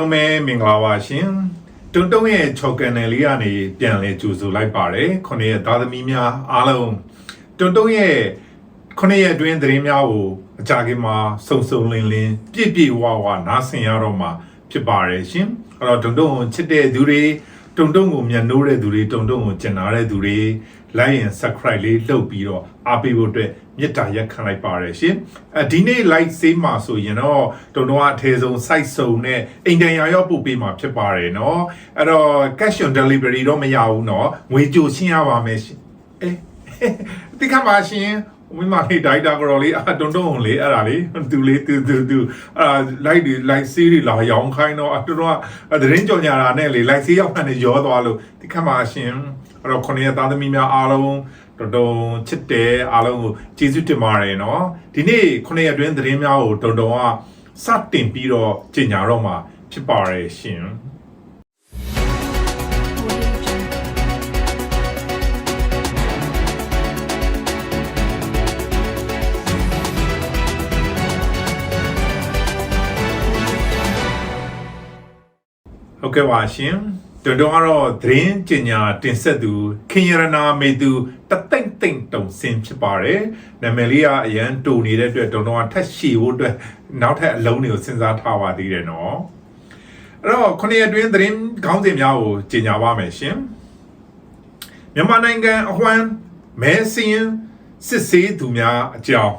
အားလုံးပဲမင်္ဂလာပါရှင်တွန်းတုံးရဲ့ချော်ကန်နယ်လေးကနေပြန်လဲကြိုဆိုလိုက်ပါတယ်ခုနှစ်ရက်သားသမီးများအားလုံးတွန်းတုံးရဲ့ခုနှစ်ရက်အတွင်းသတင်းများကိုအကြခင်မှာစုံစုံလင်းလင်းပြည့်ပြည့်ဝဝနားဆင်ရတော့မှာဖြစ်ပါတယ်ရှင်အဲ့တော့တွန်းတုံးကိုချစ်တဲ့သူတွေတွန်းတုံးကိုမျက်နှိုးတဲ့သူတွေတွန်းတုံးကိုကျင်နာတဲ့သူတွေ like and subscribe လေးလုပ်ပြီးတော့အားပေးဖို့အတွက်မေတ္တာရက်ခံလိုက်ပါတယ်ရှင်အဲဒီနေ့ like ဆေးမှာဆိုရင်တော့တုံတုံကအထေဆုံး site စုံနဲ့အိမ်တန်ရာရောက်ပို့ပေးမှာဖြစ်ပါတယ်เนาะအဲ့တော့ cash on delivery တော့မရဘူးเนาะငွေကြိုရှင်းရပါမယ်ရှင်အေးတိခါပါရှင် မိမလေးဒိုက်တာကတော်လေးအတုံတုံလေးအဲ့ဒါလေးသူလေးသူသူသူအဲ့ဒါလိုက်တွေလိုက်စီးတွေလာရောင်းခိုင်းတော့အတော်တော်ကသတင်းကြော်ညာတာနဲ့လေလိုက်စီးရောက်ခံနေရောသွားလို့ဒီခါမှာရှင်အဲ့တော့ခொနည်းသားသမီးများအားလုံးတော်တော်ချစ်တယ်အားလုံးကိုကျေးဇူးတင်ပါတယ်နော်ဒီနေ့ခொနည်းအတွင်းသတင်းများကိုတော်တော်ကစတင်ပြီးတော့ကြေညာတော့မှာဖြစ်ပါတယ်ရှင် ဟုတ်ကဲ့ပါရှင်တွန်တော်ကတော့သတင်းကျင်ညာတင်ဆက်သူခင်ရနာမေသူတသိမ့်သိမ့်တုံစင်ဖြစ်ပါတယ်နာမည်လေးကအရန်တူနေတဲ့အတွက်တွန်တော်ကထက်ရှည်ဖို့အတွက်နောက်ထပ်အလုံးတွေကိုစဉ်းစားထားပါသေးတယ်နော်အဲ့တော့ခုနှစ်ရက်တွင်းသတင်းခေါင်းစဉ်များကိုကျင်ညာပါမယ်ရှင်မြန်မာနိုင်ငံအဝှမ်းမဲစင်းစစ်ဆေးသူများအကြောင်း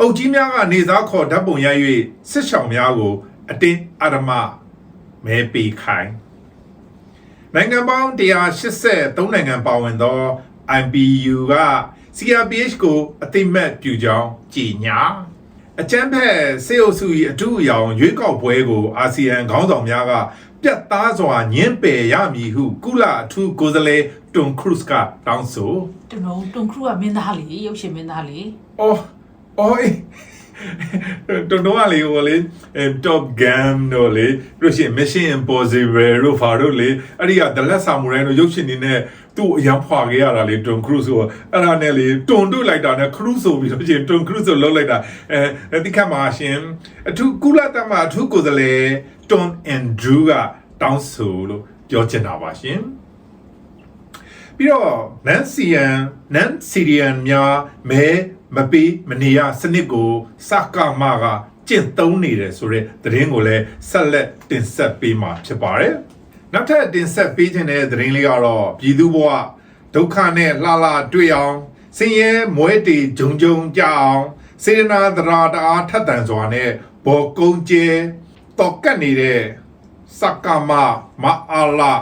အုပ်ကြီးများကနေစားခေါ်ဓာတ်ပုံရိုက်၍စစ်ဆောင်များကိုအတင်းအဓမ္မ မဲပေးခိုင်းနိုင်ငံပေါင်း183နိုင်ငံပါဝင်သော IPU က CRPH ကိုအသိမဲ့ပြုကြောင်းကြေညာအကြမ်းဖက်စေအုပ်စု၏အထူးအယောင်ရွေးကောက်ပွဲကိုအာဆီယံခေါင်းဆောင်များကပြတ်သားစွာညှင်းပယ်ရမည်ဟု ကုလအထူးကိုယ်စားလှယ်တွန်ခရုစ်ကတောင်းဆိုကျွန်တော်တွန်ခရူကမင်းသားလေရုပ်ရှင်မင်းသားလေအော်အော်အေး တော်တော်ကလေဟိုလေအဲ Top Gun တို့လေပြီးလို့ရှိရင် Mission Impossible တို့ဖာတို့လေအဲ့ဒီက The Last Samurai တို့ရုပ်ရှင်နေနဲ့သူ့အရန်ဖွာခဲ့ရတာလေ Tom Cruise ကိုအဲ့ဒါနဲ့လေတွန်တို့လိုက်တာနဲ့ Cruise ဆိုပြီးတော့ရှင် Tom Cruise ကိုလှုပ်လိုက်တာအဲဒီခါမှာရှင်အထူးကုလသမဂ္ဂအထူးကိုယ်စားလှယ် Tom Andrew ကတောင်းဆိုလို့ပြောချင်တာပါရှင်ပြီးတော့နန်စီယန်နန်စီရီယန်များမဲ မပေးမနေရစနစ်ကိုစကမကကျင့်သုံးနေတယ်ဆိုတဲ့သတင်းကိုလည်းဆက်လက်တင်ဆက်ပေးမှာဖြစ်ပါတယ်။နောက်ထပ်တင်ဆက်ပေးခြင်းတဲ့သတင်းလေးကတော့ပြည်သူဘဝဒုက္ခနဲ့လှလှတွေ့အောင်စင်ရဲမွဲတေဂျုံဂျုံကြအောင်စေရနာသရာတအားထက်တန်စွာနဲ့ဘောကုန်းကျဲတော့ကတ်နေတဲ့စကမမအားလာ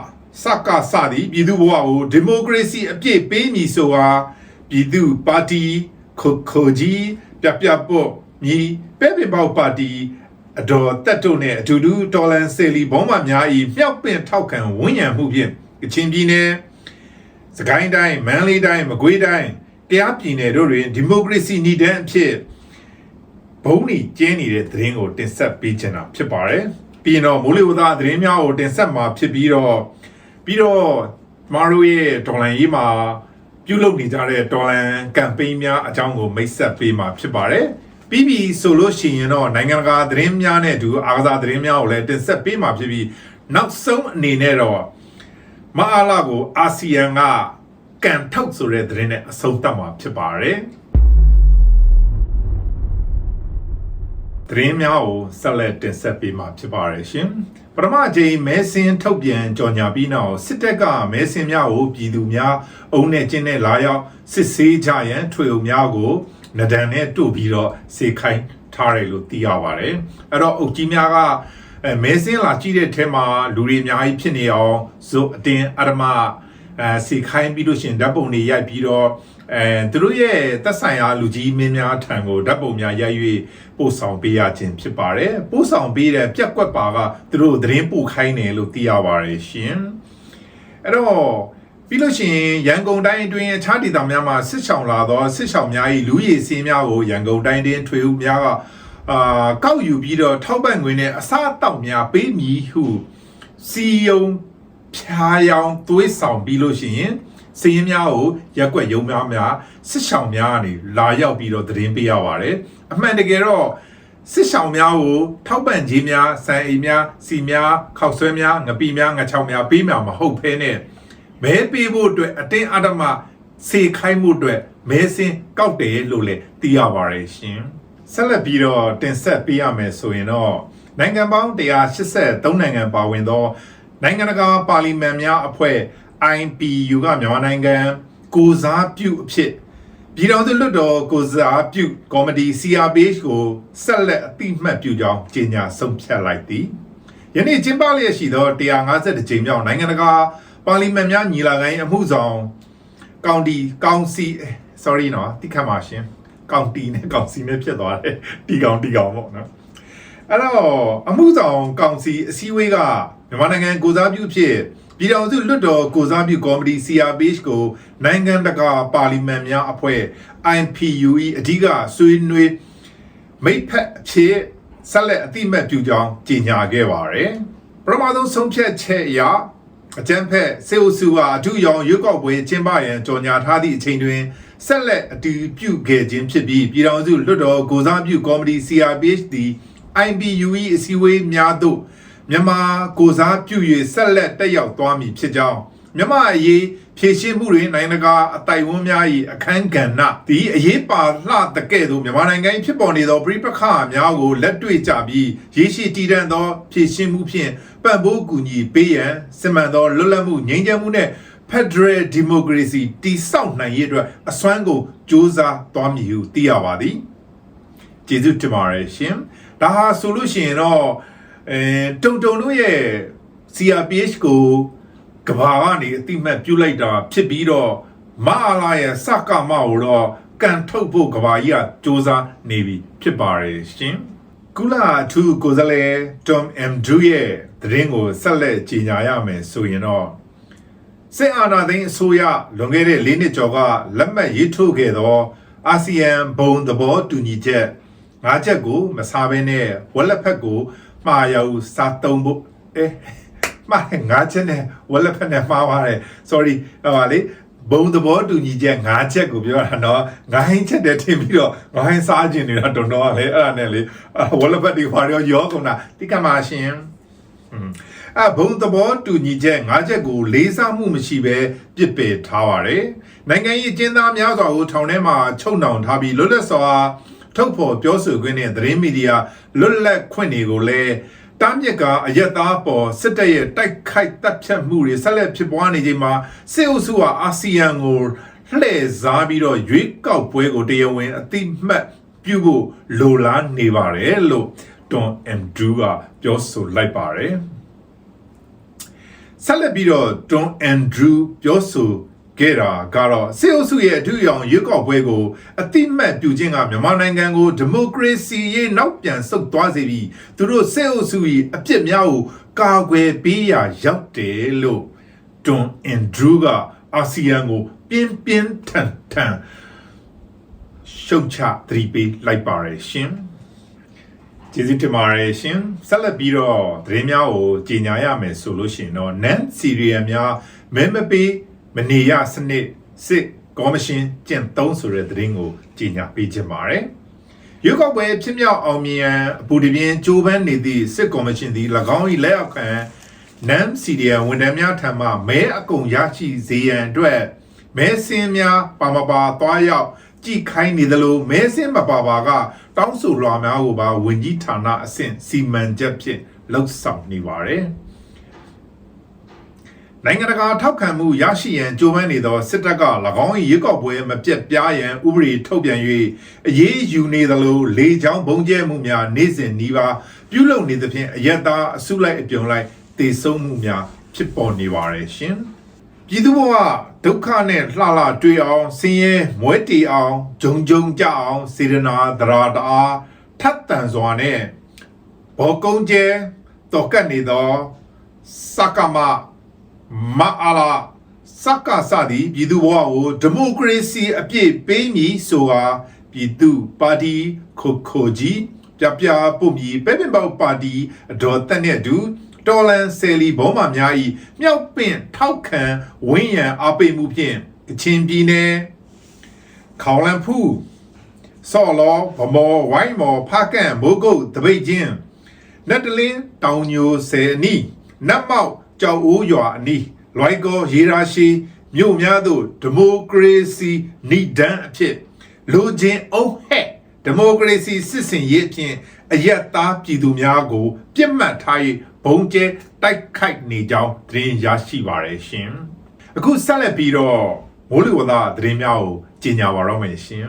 စကစသည်ပြည်သူ့ဘဝကိုဒီမိုကရေစီအပြည့်ပေးမည်ဆိုတာပြည်သူ့ပါတီ ခိုခိုကြီးပြပြပေါ့မြည်ပဲ့ပင်ပေါက်ပါတီအတော်တက်တုံနဲ့အတူတူတော်လန်ဆယ်လီဘောမများဤမြောက်ပင်ထောက်ခံဝန်းရံမှုဖြင့်ကချင်ပြည်နယ်စကိုင်းတိုင်းမန္တလေးတိုင်းမကွေးတိုင်းတရားပြည်နယ်တို့တွင်ဒီမိုကရေစီညီတန်းအဖြစ်ဘုံနီကျင်းနေတဲ့သတင်းကိုတင်ဆက်ပေးချင်တာဖြစ်ပါတယ်။ပြီးရင်တော့မိုးလေဝသသတင်းများကိုတင်ဆက်မှာဖြစ်ပြီးတော့ပြီးတော့မအားတို့ရဲ့ဒေါ်လာရေးမှာ ပြုလုပ်နေကြတဲ့ဒေါ်လာကမ်ပိန်းများအကြောင်းကိုမိတ်ဆက်ပေးမှာဖြစ်ပါတယ်။ပြီးပြီဆိုလို့ရှိရင်တော့နိုင်ငံတကာသတင်းများနဲ့အတူအာကစားသတင်းများကိုလည်းတင်ဆက်ပေးမှာဖြစ်ပြီးနောက်ဆုံးအနေနဲ့တော့မအားလာကိုအာဆီယံကကန်ထုတ်ဆိုတဲ့သတင်းနဲ့အဆုံးသတ်မှာဖြစ်ပါတယ်။ သတင်းများကိုဆက်လက်တင်ဆက်ပေးမှာဖြစ်ပါတယ်ရှင်။ပထမအကြိမ်မဲစင်းထုတ်ပြန်ကြော်ညာပြီးနောက်စစ်တပ်ကမဲစင်းများကိုပြည်သူများအုံနဲ့ကျင်းနဲ့လာရောက်စစ်ဆေးကြရန်ထွေအုံများကိုနဒန်နဲ့တို့ပြီးတော့စေခိုင်းထားတယ်လို့သိရပါတယ်။အဲ့တော့အုပ်ကြီးများကအဲမဲစင်းလာကြည့်တဲ့ထဲမှာလူတွေအများကြီးဖြစ်နေအောင်ဇိုအတင်းအရမ အဲစီခိုင်းပြီးလို့ရှရင်ဓာတ်ပုံတွေရိုက်ပြီးတော့အဲသူတို့ရဲ့သက်ဆိုင်ရာလူကြီးမင်းများထံကိုဓာတ်ပုံများရိုက်၍ပို့ဆောင်ပေးရခြင်းဖြစ်ပါတယ်ပို့ဆောင်ပေးတဲ့ပြက်ကွက်ပါကသူတို့သတင်းပို့ခိုင်းတယ်လို့သိရပါတယ်ရှင်အဲ့တော့ပြီးလို့ရှိရင်ရန်ကုန်တိုင်းအတွင်းအခြားဒေသများမှာစစ်ဆောင်လာသောစစ်ဆောင်များ၏လူရည်စင်းများကိုရန်ကုန်တိုင်းတွင်ထွေဦးများကအာကောက်ယူပြီးတော့ထောက်ပံ့ငွေနဲ့အစားအသောက်များပေးမည်ဟုစီယုံ ဖြာယောင်သွေးဆောင်ပြီးလို့ရှိရင်စည်ရင်များကိုရက်ွက်ရုံများများစစ်ဆောင်များကနေလာရောက်ပြီးတော့သတင်းပေးရပါတယ်အမှန်တကယ်တော့စစ်ဆောင်များကိုထောက်ပံ့ခြင်းများစံအိမ်များစီများခောက်ဆွဲများငပိများငချောင်များပေးမှာမဟုတ်ဖဲနဲ့မဲပေးဖို့အတွက်အတင်းအဓမ္မစေခိုင်းမှုအတွက်မဲစင်းကောက်တယ်လို့လည်းသိရပါတယ်ရှင်ဆက်လက်ပြီးတော့တင်ဆက်ပေးရမယ်ဆိုရင်တော့နိုင်ငံပေါင်း183နိုင်ငံပါဝင်သော နိုင်ငံတကာပါလီမန်များအဖွဲ့ IPU ကမြန်မာနိုင်ငံကိုစားပြုအဖြစ်ပြည်တော်စုလွတ်တော်ကိုစားပြုကော်မတီ CRPH ကိုဆက်လက်အတိမတ်ပြုကြောင်းကြေညာဆုံးဖြတ်လိုက်သည်ယနေ့ကျင်းပလျက်ရှိသော150ကြိမ်မြောက်နိုင်ငံတကာပါလီမန်များညီလာခံ၏အမှုဆောင်ကောင်တီကောင်စီ sorry နော်တိခတ်ပါရှင်ကောင်တီနဲ့ကောင်စီနဲ့ဖြစ်သွားတယ်တီကောင်တီကောင်ပေါ့နော်အဲ့တော့အမှုဆောင်ကောင်စီအစည်းအဝေးက မြန်မာနိုင်ငံကိုစားပြုဖြစ်ပြည်ထောင်စုလွှတ်တော်ကိုစားပြုကော်မတီ CRPH ကိုနိုင်ငံတကာပါလီမန်များအဖွဲ့ IPUE အဓိကဆွေးနွေးမိတ်ဖက်အဖြစ်ဆက်လက်အတိအမတ်ပြုကြောင်းကြေညာခဲ့ပါတယ်ပထမဆုံးဆုံးဖြတ်ချက်အရအကြံဖက်စေအိုစုဟာအထူးရောင်ရွက်ကောက်ပွဲကျင်းပရန်ကြော်ညာထားသည့်အချိန်တွင်ဆက်လက်အတည်ပြုခဲ့ခြင်းဖြစ်ပြီးပြည်ထောင်စုလွှတ်တော်ကိုစားပြုကော်မတီ CRPH သည် IBUE အစည်းအဝေးများသို့ မြန်မာကိုစားပြု၍ဆက်လက်တက်ရောက်သွားမည်ဖြစ်ကြောင်းမြန်မာအရေးဖြည့်ရှင်းမှုတွင်နိုင်ငံတကာအတိုင်ဝန်းများ၏အခမ်းကဏ္ဍသည်အရေးပါလှတကဲ့သို့မြန်မာနိုင်ငံ၏ဖြစ်ပေါ်နေသောပြည်ပခါများကိုလက်တွေ့ကြပြီးရေရှိတည်တံ့သောဖြည့်ရှင်းမှုဖြင့်ပံ့ပိုးကူညီပေးရန်စစ်မှန်သောလွတ်လပ်မှုငြိမ်းချမ်းမှုနှင့် Federal Democracy တည်ဆောက်နိုင်ရေးအတွက်အစွမ်းကိုစ조사သွားမည်ဟုသိရပါသည်ကျေးဇူးတင်ပါတယ်ရှင်ဒါဟာဆိုလို့ရှိရင်တော့ အဲတုံတုံတို့ရဲ့ CRPH ကိုကဘာကနေအတိမတ်ပြုတ်လိုက်တာဖြစ်ပြီးတော့မအားလာရဲ့စကမကိုတော့ကန်ထုတ်ဖို့ကဘာကြီးကစူးစမ်းနေပြီဖြစ်ပါတယ်ရှင်ကုလာအထူးကိုယ်စားလှယ် Tom M. Drew ရဲ့သတင်းကိုဆက်လက်ကြီးညာရမယ်ဆိုရင်တော့စစ်အာဏာသိမ်းအစိုးရလွန်ခဲ့တဲ့၄နှစ်ကျော်ကလက်မှတ်ရေးထိုးခဲ့သောအာဆီယံဘုံသဘောတူညီချက်၅ချက်ကိုမစားဘဲနဲ့ဝက်လက်ဖက်ကို မှားရောက်စားသုံးဖို့အဲမှားငါးချက်နဲ့ဝက်လက်ဖက်နဲ့မှားပါတယ် sorry ဟောပါလေဘုံသဘောတူညီချက်၅ချက်ကိုပြောတာနော်ငါဟင်းချက်တဲ့ထင်ပြီးတော့ငါဟင်းစားခြင်းနေတာတော်တော်လေအဲ့ဒါနဲ့လေဝက်လက်ဖက်ဒီဘာရောရောကုန်တာတိကမာရှင်အဘုံသဘောတူညီချက်၅ချက်ကိုလေးစားမှုမရှိဘဲပြစ်ပယ်ထားပါတယ်။နိုင်ငံရေးအကျဉ်းသားများစွာကိုထောင်ထဲမှာချုပ်နှောင်ထားပြီးလွတ်လပ်စွာ ထုတ်ဖော်ပြောဆိုခွင့်နဲ့သတင်းမီဒီယာလွတ်လပ်ခွင့်တွေကိုလည်းတားမြစ်ကအယက်သားပေါ်စစ်တပ်ရဲ့တိုက်ခိုက်တပ်ဖြတ်မှုတွေဆက်လက်ဖြစ်ပွားနေချိန်မှာစစ်အုပ်စုဟာအာဆီယံကိုလှည့်စားပြီးတော့ရွေးကောက်ပွဲကိုတရားဝင် အတိမတ်ပြုဖို့လိုလားနေပါတယ်လို့တွန်အမ်ဒူးကပြောဆိုလိုက်ပါတယ်ဆက်လက်ပြီးတော့တွန်အန်ဒရူးပြောဆို ခဲ့တာကတော့စေအုပ်စုရဲ့အထူးရောင်ရွေးကောက်ပွဲကိုအတိမတ်ပြုခြင်းကမြန်မာနိုင်ငံကိုဒီမိုကရေစီရေးနောက်ပြန်ဆုတ်သွားစေပြီးသူတို့စေအုပ်စု၏အပြစ်များကိုကာကွယ်ပေးရာရောက်တယ်လို့တွန်အန်ဒရူးကအာဆီယံကိုပြင်းပြင်းထန်ထန်ရှုတ်ချသတိပေးလိုက်ပါတယ်ရှင်ကျေးဇူးတင်ပါတယ်ရှင်ဆက်လက်ပြီးတော့သတင်းများကိုကြီးညာရမယ်ဆိုလို့ရှိရင်တော့ NAN Syria များမဲမပေး မနေရစနစ်စစ်ကော်မရှင်ကျင့်သုံးဆိုတဲ့သတင်းကိုကြီးညာပေးခြင်းပါတယ်ရွေးကောက်ပွဲဖြစ်မြောက်အောင်မြင်ရန်အပူတပြင်းကြိုးပမ်းနေသည့်စစ်ကော်မရှင်သည်၎င်း၏လက်အောက်ခံ NAN Syria ဝန်ထမ်းများထံမှမဲအကုန်ရရှိစေရန်အတွက်မဲစင်းများပါမပါသွားရောက်ကြည်ခိုင်းနေသလိုမဲစင်းမပါပါကတောင်းဆိုလွှာများကိုပါဝင်ကြီးဌာနအဆင့်စီမံချက်ဖြင့်လှုပ်ဆောင်နေပါတယ်။ နိုင်ငံတကာထောက်ခံမှုရရှိရန်ကြိုးပမ်းနေသောစစ်တပ်က၎င်း၏ရွေးကောက်ပွဲမပြတ်ပြားရန်ဥပဒေထုတ်ပြန်၍အရေးယူနေသလိုလေကြောင်းဘုံကျဲမှုများနေ့စဉ်နှီးပါပြုလုပ်နေသဖြင့်အယက်သားအစုလိုက်အပြုံလိုက်တေဆုံးမှုများဖြစ်ပေါ်နေပါတယ်ရှင်။ပြည်သူဘဝဒုက္ခနဲ့လှလှတွေ့အောင်ဆင်းရဲမွဲတေအောင်ဂျုံဂျုံကြအောင်စေရနာသရာတအားထပ်တန်စွာနဲ့ဘောကုန်းကျဲတော်ကတ်နေသောစကမ မအားလာစက္ကစသည်ပြည်သူဘဝကိုဒီမိုကရေစီအပြည့်ပေးမည်ဆိုတာပြည်သူပါတီခိုခိုကြီးပြပြပုံမီပဲပင်ပေါပါတီအတော်တက်နဲ့တူတော်လန်ဆယ်လီဘောမာများဤမြောက်ပင့်ထောက်ခံဝင်းရံအားပေးမှုဖြင့်ကချင်ပြည်နယ်ခေါလန်ဖူးဆော်လောဗမောဝိုင်းမောဖားကန်မိုးကုတ်တပိတ်ချင်းနတ်တလင်းတောင်ညိုဆယ်အနီးနတ်မောက် ကြောက်ဦးရွာအနီးလွိုင်ကောရေရာရှိမြို့များသို့ဒီမိုကရေစီနိဒန်းအဖြစ်လူချင်းအုံးဟဲ့ဒီမိုကရေစီစစ်စင်ရေးအဖြစ်အယက်သားပြည်သူများကိုပြစ်မှတ်ထား၍ဘုံကျဲတိုက်ခိုက်နေကြောင်းသတင်းရရှိပါရရှင်အခုဆက်လက်ပြီးတော့မိုးလေဝသသတင်းများကိုကြီးညာပါတော့မယ်ရှင်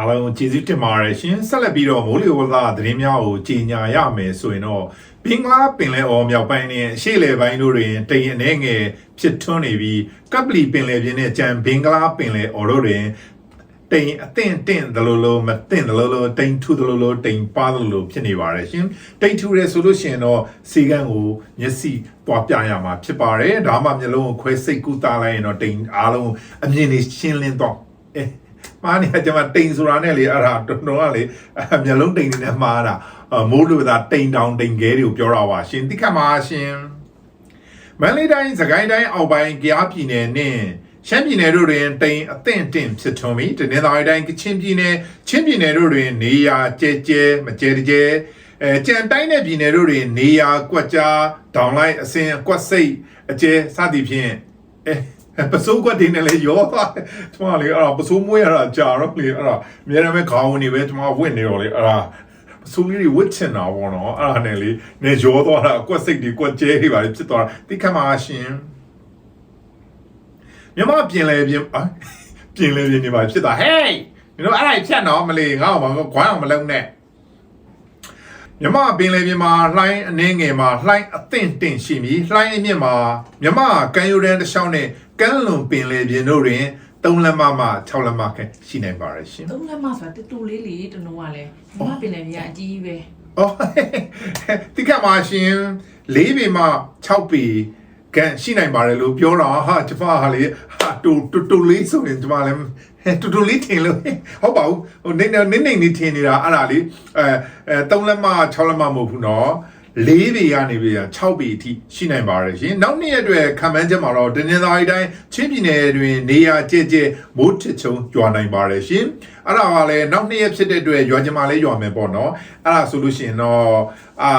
အားလုံးကျေးဇူးတင်ပါတယ်ရှင်ဆက်လက်ပြီးတော့မိုးလေဝသသတင်းများကိုကြီးညာရမယ်ဆိုရင်တော့ဘင်္ဂလားပင်လယ်အော်မြောက်ပိုင်းနဲ့အရှေ့လယ်ပိုင်းတို့တွင်တိမ်အနေငယ်ဖြစ်ထွန်းနေပြီးကပလီပင်လယ်ပြင်နဲ့ကြံဘင်္ဂလားပင်လယ်အော်တို့တွင်တိမ်အသင့်တင့်ဒလိုလိုမတင့်ဒလိုလိုတိမ်ထူဒလိုလိုတိမ်ပါဒလိုလိုဖြစ်နေပါတယ်ရှင်တိမ်ထူရဲဆိုလို့ရှိရင်တော့စီကန်းကိုမျက်စိတွားပြရမှာဖြစ်ပါတယ်ဒါမှမျက်လုံးကိုခွဲစိတ်ကူးသားလိုက်ရင်တော့တိမ်အားလုံးအမြင်တွေရှင်းလင်းတော့အဲ မာနေကျွန်မတိန်ဆိုတာနဲ့လေအဲ့ဒါတုံတုံကလေအဲ့မျက်လုံးတိန်နေနဲ့မှားတာအမိုးလူသာတိန်တောင်တိန်ခဲတွေကိုပြောတာပါရှင်တိခတ်ပါရှင်မန္တလေးတိုင်းစကိုင်းတိုင်းအောက်ပိုင်းကြားပြည်နယ်နဲ့ရှမ်းပြည်နယ်တို့တွင်တိန်အသင့်တင့်ဖြစ်ထွန်းပြီးတနင်္သာရီတိုင်းကချင်ပြည်နယ်ချင်းပြည်နယ်တို့တွင် နေရာကျဲကျဲမကျဲကျဲအဲကြံတိုင်းတဲ့ပြည်နယ်တို့တွင် နေရာကွက်ကြားဒေါင်လိုက်အစင်ကွက်စိတ်အကျဲစသည်ဖြင့်အဲ ပစိုးကွက်တင်နဲ့လေရောသွားတယ်ကျွန်မလေအဲ့ဒါပစိုးမွေးရတာကြာတော့လေအဲ့ဒါအများရမဲ့ခေါင်းဝင်နေပဲကျွန်မဝင့်နေတော့လေအဲ့ဒါပစိုးလေးတွေဝစ်ချင်တာပေါ့နော်အဲ့ဒါနဲ့လေနေရောသွားတာကွက်စိတ်တွေကွက်ကျဲတွေပါလေဖြစ်သွားတာတိခတ်မှာရှင်မြမပြင်လေပြင်အာပြင်လေပြင်နေပါဖြစ်သွားဟေးမင်းတို့အဲ့ဒါဖြတ်တော့မလေးငါ့အောင်မခွမ်းအောင်မလုံးနဲ့ မြမပင်လေပြင်မှာလှိုင်းအနှင်းငယ်မှာလှိုင်းအသင့်တင့်ရှိပြီးလှိုင်းအမြင့်မှာမြမကမ်းရိုးတန်းတစ်လျှောက်နဲ့ကမ်းလွန်ပင်လေပြင်တို့တွင်3လက်မမှ6လက်မခန့်ရှိနိုင်ပါရဲ့ရှင်သုံးလက်မဆိုတာတူတူလေးလေးတနုံကလည်းဒီမှာပင်လယ်ပြအကြီးပဲ။အော်တိကမှာရှင်၄ပေမှ6ပေ ကန်ရှိနိုင်ပါတယ်လို့ပြောတာဟာကျမဟာလေဟာတူတူတူလေးဆိုရင်ကျမလည်းဟဲ့တူတူလေးထင်လို့ဟုတ်ပါဘူးဟိုနေနေနေနေနေထင်နေတာအဲ့ဒါလေအဲအဲ3လက်မ6လက်မမဟုတ်ဘူးနော် ၄ပေကနေပြီး6ပေအထိရှိနိုင်ပါတယ်ရှင်နောက်နေ့ရက်အတွက်ခံမှန်းချက်မှာတော့တင်းတင်းသားရီတိုင်းချင်းပြည်နယ်တွင်နေရာကျဲကျဲမိုးထစ်ချုံရွာနိုင်ပါတယ်ရှင်အဲ့ဒါကလည်းနောက်နေ့ရက်ဖြစ်တဲ့အတွက်ရွာချင်မှလည်းရွာမယ်ပေါ့နော်အဲ့ဒါဆိုလို့ရှိရင်တော့အာ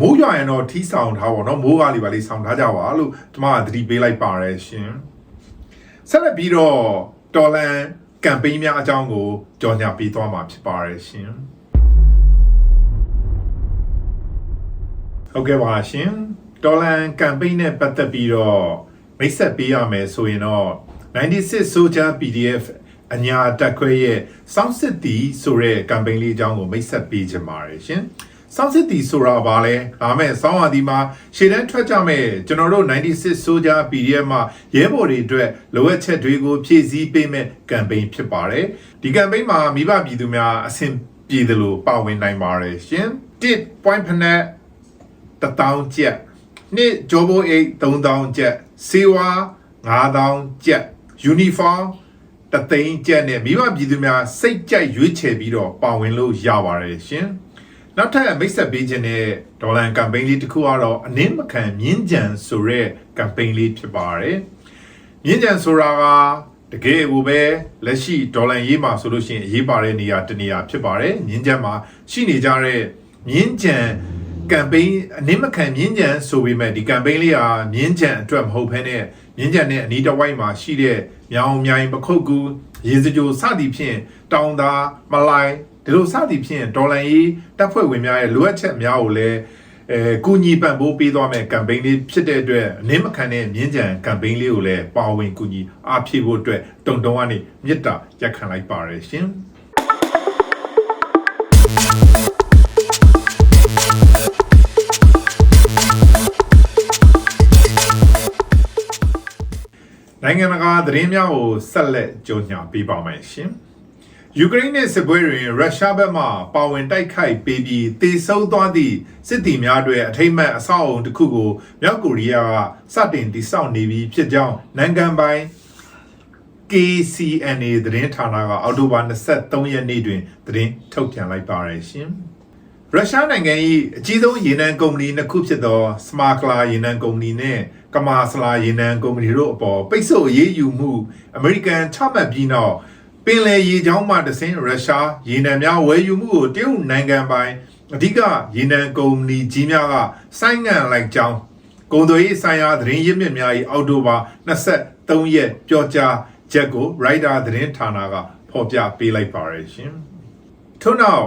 မိုးရွာရင်တော့ထီးဆောင်ထားပါတော့မိုးကားလေးပါလေးဆောင်ထားကြပါလို့ကျွန်မကသတိပေးလိုက်ပါတယ်ရှင်ဆက်လက်ပြီးတော့တော်လန်ကမ်ပိန်းများအကြောင်းကိုကြော်ညာပေးသွားမှာဖြစ်ပါတယ်ရှင် ဟုတ်ကဲ့ပါရှင်တော်လန်ကမ်ပိန်းနဲ့ပတ်သက်ပြီးတော့မိတ်ဆက်ပေးရမယ်ဆိုရင်တော့96 Soldier PDF အညာတက်ခွဲရဲ့စောင့်စစ်တီဆိုတဲ့ကမ်ပိန်းလေးအကြောင်းကိုမိတ်ဆက်ပေးချင်ပါတယ်ရှင်စောင့်စစ်တီဆိုတာဘာလဲဒါမဲ့စောင်းဟာဒီမှာရှေ့တန်းထွက်ကြမဲ့ကျွန်တော်တို့96 Soldier PDF မှာရဲဘော်တွေအတွက်လိုအပ်ချက်တွေကိုဖြည့်ဆည်းပေးမဲ့ကမ်ပိန်းဖြစ်ပါတယ်ဒီကမ်ပိန်းမှာမိဘပြည်သူများအဆင်ပြေသလိုပါဝင်နိုင်ပါတယ်ရှင်1 point ဖနက် 1000ကျပ်နှစ်ဂျိုဘိုအိတ်3000ကျပ်စေဝါ9000ကျပ်ယူနီဖောင်းတသိန်းကျပ်နဲ့မိဘပြည်သူများစိတ်ကြိုက်ရွေးချယ်ပြီးတော့ပါဝင်လို့ရပါတယ်ရှင်နောက်ထပ်မိတ်ဆက်ပေးခြင်းတဲ့ဒေါ်လာကမ်ပိန်းလေးတစ်ခုကတော့အနည်းမခံမြင်းကြံဆိုတဲ့ကမ်ပိန်းလေးဖြစ်ပါတယ်မြင်းကြံဆိုတာကတကယ်ကိုပဲလက်ရှိဒေါ်လာရေးမှာဆိုလို့ရှိရင်အရေးပါတဲ့နေရာတစ်နေရာဖြစ်ပါတယ်မြင်းကြံမှာရှိနေကြတဲ့မြင်းကြံ ကမ်ပိန်းအနည်းမခံမြင်းကြံဆိုပေမဲ့ဒီကမ်ပိန်းလေးဟာမြင်းကြံအတွက်မဟုတ်ဘဲနဲ့မြင်းကြံနဲ့အနီးတစ်ဝိုက်မှာရှိတဲ့မြောင်မြိုင်ပခုတ်ကူရေစကြိုစသည်ဖြင့်တောင်သာမလိုက်ဒီလိုစသည်ဖြင့်ဒေါ်လာရေးတပ်ဖွဲ့ဝင်များရဲ့လိုအပ်ချက်များကိုလည်းအဲကူညီပံ့ပိုးပေးသွားမဲ့ကမ်ပိန်းလေးဖြစ်တဲ့အတွက်အနည်းမခံတဲ့မြင်းကြံကမ်ပိန်းလေးကိုလည်းပါဝင်ကူညီအားဖြည့်ဖို့အတွက်တုံတုံကနေမြစ်တာရက်ခံလိုက်ပါရရှင် နိုင်ငံတကာသတင်းများကိုဆက်လက်ကြော်ညာပေးပါမယ်ရှင်။ယူကရိန်းနဲ့စစ်ပွဲတွင်ရုရှားဘက်မှပါဝင်တိုက်ခိုက်ပေးပြီးတေဆုံးသွားသည့်စစ်သည်များတွေအထိမ့်မှတ်အဆောက်အုံတစ်ခုကိုမြောက်ကိုရီးယားကစတင်တည်ဆောက်နေပြီးဖြစ်ကြောင်းနိုင်ငံပိုင် KCNA သတင်းဌာနကအောက်တိုဘာ23ရက်နေ့တွင်သတင်းထုတ်ပြန်လိုက်ပါရရှင်။ရုရှားနိုင်ငံ၏အကြီးဆုံးရေနံကုမ္ပဏီနှစ်ခုဖြစ်သော Smarkla ရေနံကုမ္ပဏီနှင့် Kamasla ရေနံကုမ္ပဏီတို့အပေါ်ပိတ်ဆို့အရေးယူမှုအမေရိကန်ချမှတ်ပြီးနောက်ပင်လယ်ရေကြောင်းမှတဆင်းရုရှားရေနံများဝယ်ယူမှုကိုတရုတ်နိုင်ငံပိုင်အဓိကရေနံကုမ္ပဏီကြီးများကဆိုင်းငံ့လိုက်ကြောင်းကုန်သွယ်ရေးဆိုင်ရာသတင်းရင်းမြစ်များ၏အောက်တိုဘာ23ရက်ပြောကြားချက်ကို Rider သတင်းဌာနကဖော်ပြပေးလိုက်ပါရရှင်။ထို့နောက်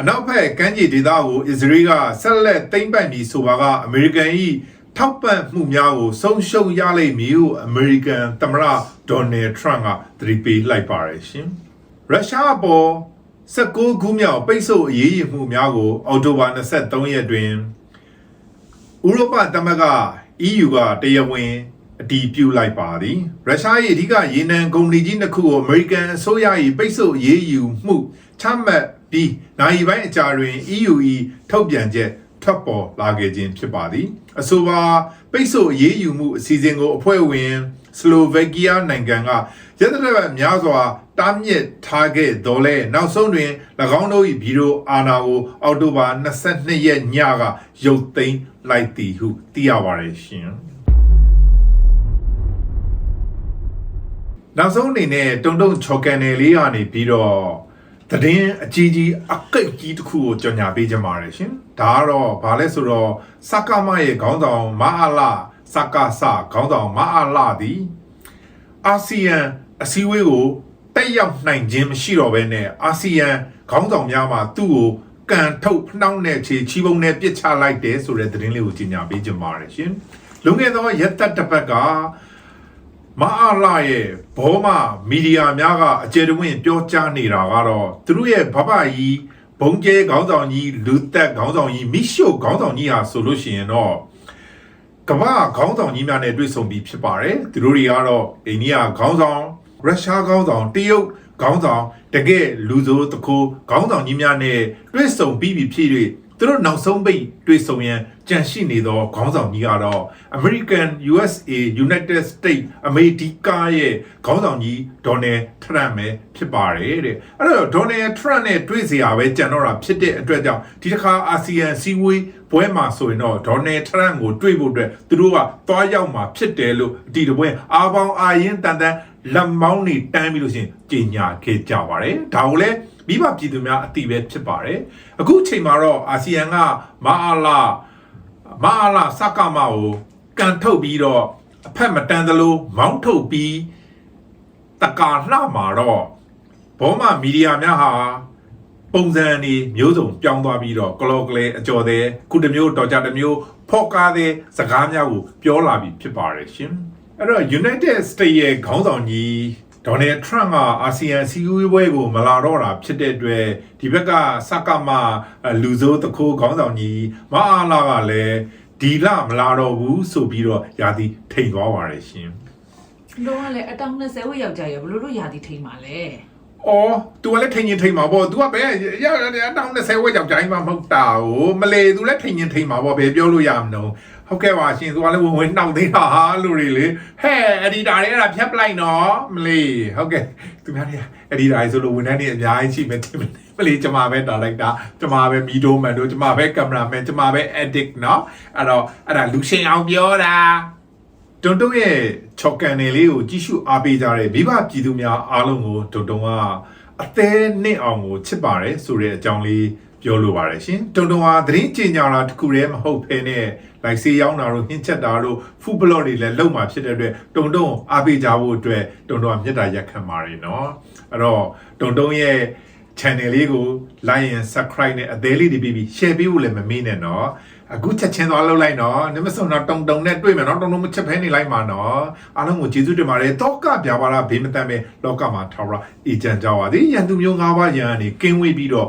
အနောက်ဘက်ကမ်းခြေဒေသကိုအစ္စရေးကဆက်လက်သိမ်းပိုက်ပြီးဆိုပါကအမေရိကန်၏ ထောက်ပံ့မှုများကိုဆုံးရှုံးရလိမ့်မည်ဟုအမေရိကန်သမ္မတဒေါ်နယ်ထရန့်ကသတိပေးလိုက်ပါတယ်ရှင်။ရုရှားအပေါ်16ခုမြောက်ပိတ်ဆို့အရေးယူမှုများကို အောက်တိုဘာ23ရက်တွင်ဥရောပသမဂ္ဂ EU ကတရားဝင်အတည်ပြုလိုက်ပါသည်ရုရှား၏အဓိကရေနံကုမ္ပဏီကြီးနှစ်ခုကိုအမေရိကန်အစိုးရ၏ပိတ်ဆို့အရေးယူမှုချမှတ်ပြီးနိုင်ပိုင်းအကြာတွင် EU ၏ထုတ်ပြန်ချက် ထွက်ပေါ်လာခဲ့ခြင်းဖြစ်ပါသည်အဆိုပါပိတ်ဆို့အရေးယူမှုအစီအစဉ်ကိုအဖွဲ့ဝင်စလိုဗက်ကီးယားနိုင်ငံကရသတပတ်များစွာတားမြစ်ထားခဲ့တော်လဲနောက်ဆုံးတွင်၎င်းတို့၏ဗီဒီယိုအာနာကို အောက်တိုဘာ22ရက်ညကရုပ်သိမ်းလိုက်သည်ဟုသိရပါတယ်ရှင်နောက်ဆုံးအနေနဲ့တုံတုံချော်ကန်နယ်လေးကနေပြီးတော့ သတင်းအကြီးကြီးအကိတ်ကြီးတစ်ခုကိုကြော်ညာပေးကြပါရရှင်ဒါကတော့ဘာလဲဆိုတော့စကမရဲ့ခေါင်းဆောင်မဟာလာစကစခေါင်းဆောင်မဟာလာသည်အာဆီယံအစည်းအဝေးကိုတက်ရောက်နိုင်ခြင်းမရှိတော့ဘဲနဲ့အာဆီယံခေါင်းဆောင်များမှာသူ့ကိုကန်ထုတ်နှောင်းတဲ့ခြေချီပုံနဲ့ပြစ်ချလိုက်တယ်ဆိုတဲ့သတင်းလေးကိုကြီးညာပေးကြပါရရှင်လုံခဲ့သောရက်သက်တစ်ပတ်က မအားလာရဲ့ဘောမမီဒီယာများကအကျယ်တဝင့်ပြောကြားနေတာကတော့သူတို့ရဲ့ဘဘကြီးဘုံကျဲခေါင်းဆောင်ကြီးလူသက်ခေါင်းဆောင်ကြီးမိရှုခေါင်းဆောင်ကြီးဟာဆိုလို့ရှိရင်တော့ကမ္ဘာခေါင်းဆောင်ကြီးများနဲ့တွေ့ဆုံပြီးဖြစ်ပါတယ်သူတို့တွေကတော့အိန္ဒိယခေါင်းဆောင်ရုရှားခေါင်းဆောင်တရုတ်ခေါင်းဆောင်တကယ်လူဆိုးတခိုးခေါင်းဆောင်ကြီးများနဲ့တွေ့ဆုံပြီးပြီဖြစ်၍ သူတို့နောက်ဆုံးပိတ်တွေ့ဆုံရန်ကြံရှိနေသောခေါင်းဆောင်ကြီးကတော့ American USA United States အမေရိကရဲ့ခေါင်းဆောင်ကြီးဒေါ်နယ်ထရန့်ပဲဖြစ်ပါတယ်တဲ့အဲ့တော့ဒေါ်နယ်ထရန့်နဲ့တွေ့စရာပဲကြံတော့တာဖြစ်တဲ့အတွက်ကြောင့်ဒီတစ်ခါအာဆီယံစည်းဝေးပွဲမှာဆိုရင်တော့ဒေါ်နယ်ထရန့်ကိုတွေ့ဖို့အတွက်သူတို့ကသွားရောက်မှာဖြစ်တယ်လို့အတီတပွဲအာပေါင်းအာရင်တန်တန်လက်မောင်းနေတန်းပြီးလို့ရှင်ကြေညာခဲ့ကြပါတယ်ဒါကိုလည်း မိဘပြည်သူများအတိပဲဖြစ်ပါတယ်အခုချိန်မှာတော့အာဆီယံကမအားလာမအားလာစကမကိုကန်ထုတ်ပြီးတော့အဖက်မတန်သလိုမောင်းထုတ်ပြီးတကာလှမှာတော့ဘောမမီဒီယာများဟာပုံစံနေမျိုးစုံပြောင်းသွားပြီးတော့ကလောကလဲအကျော်တဲ့ခုတစ်မျိုးတော်ကြတစ်မျိုးဖော့ကားတဲ့စကားများကိုပြောလာပြီးဖြစ်ပါတယ်ရှင်အဲ့တော့ United States ရဲ့ခေါင်းဆောင်ကြီး ဒေါ်နယ်ထရန့်ကအာဆီယံစီးပွားရေးပွဲကိုမလာတော့တာဖြစ်တဲ့အတွက်ဒီဘက်ကစကမလူစိုးတခိုးခေါင်းဆောင်ကြီးမအားလာကလည်းဒီလမလာတော့ဘူးဆိုပြီးတော့ယာတီထိန်သွားပါတယ်ရှင် တော့ကလည်းအတောင်20ဝက်ယောက်ျားရဘလို့လို့ယာတီထိန်ပါလဲ ။အော် तू ကလည်းထိန်ရင်ထိန်မှာပေါ့။ तू ကဘယ်ရောက်တယ်အတောင်20ဝက်ကြောင်ကြိုင်းမှမဟုတ်တာ哦။မလေ तू လည်းထိန်ရင်ထိန်မှာပေါ့ဘယ်ပြောလို့ရမလို့။ ဟုတ်ကဲ့ပါရှင်။ तू ကလည်းဝင်ဝင်နှောက်သေးတာဟာလူတွေလေ။ဟဲ့အဒီတာတွေအဲ့ဒါဖြတ်ပလိုက်နော်။မလေဟုတ်ကဲ့။သူများတွေအဒီတာတွေဆိုလို့ဝန်ထမ်းတွေအများကြီးရှိမယ်တင်မလဲ။မလေကျမပဲဒါလိုက်တာကျမပဲမီဒိုမန်တို့ကျမပဲကင်မရာမန်ကျမပဲ edit နော်။အဲ့တော့အဲ့ဒါလူရှင်အောင်ပြောတာ။တွန်တုံရဲ့ချော်ကန်နယ်လေးကိုကြည့်ရှုအားပေးကြတဲ့မိဘပြည်သူများအားလုံးကိုတွန်တုံကအသေးနဲ့အောင်ကိုချစ်ပါတယ်ဆိုတဲ့အကြောင်းလေးပြောလိုပါတယ်ရှင်တွန်တုံဟာသတင်းကြေညာတာတစ်ခုတည်းမဟုတ်ဘဲနဲ့ လိုက်စေးရောက်တာတို့ဟင်းချက်တာတို့ဖူဘလော့တွေလည်းလုံမှာဖြစ်တဲ့အတွက်တွန်တုံအားပေးကြဖို့အတွက်တွန်တုံကမေတ္တာရက်ခံပါတယ်နော်အဲ့တော့တွန်တုံရဲ့ channel လေးကို like and subscribe နဲ့အသေးလေးတွေပြီးပြီး share ပေးဖို့လည်းမမေ့နဲ့နော်အခုချက်ချင်းသွားလှုပ်လိုက်နော်နမစုံတော့တုံတုံနဲ့တွေ့မယ်နော်တုံတုံမချက်ဖဲနေလိုက်မှာနော်အားလုံးကိုကျေးဇူးတင်ပါတယ်တောကပြပါလားဘေးမတတ်မဲ့လောကမှာထာဝရအေဂျင့်ကြပါသည်ရန်သူမျိုး၅ပါးရန်ကနေကင်းဝေးပြီးတော့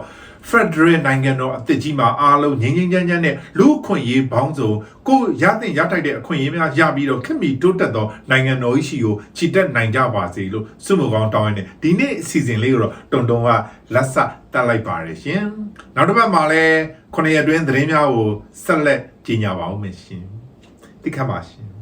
Federal နိုင်ငံတော်အသစ်ကြီးမှာအားလုံးငြိမ်းငြိမ်းချမ်းချမ်းနဲ့လူအခွင့်အရေးပေါင်းစုံကိုရတဲ့ရထိုက်တဲ့အခွင့်အရေးများရပြီးတော့ခင်မီတိုးတက်သောနိုင်ငံတော်ကြီးရှိကိုချီတက်နိုင်ကြပါစေလို့ဆုမကောင်းတောင်းရင်းနဲ့ဒီနေ့အစီအစဉ်လေးကိုတော့တုံတုံကလက်ဆက်တက်လိုက်ပါတယ်ရှင်နောက်တစ်ပတ်မှာလည်းခုနှစ်ရက်တွင်းသတင်းများကိုဆက်လက်ကြီးညာပါဦးမယ်ရှင်တိခတ်ပါရှင်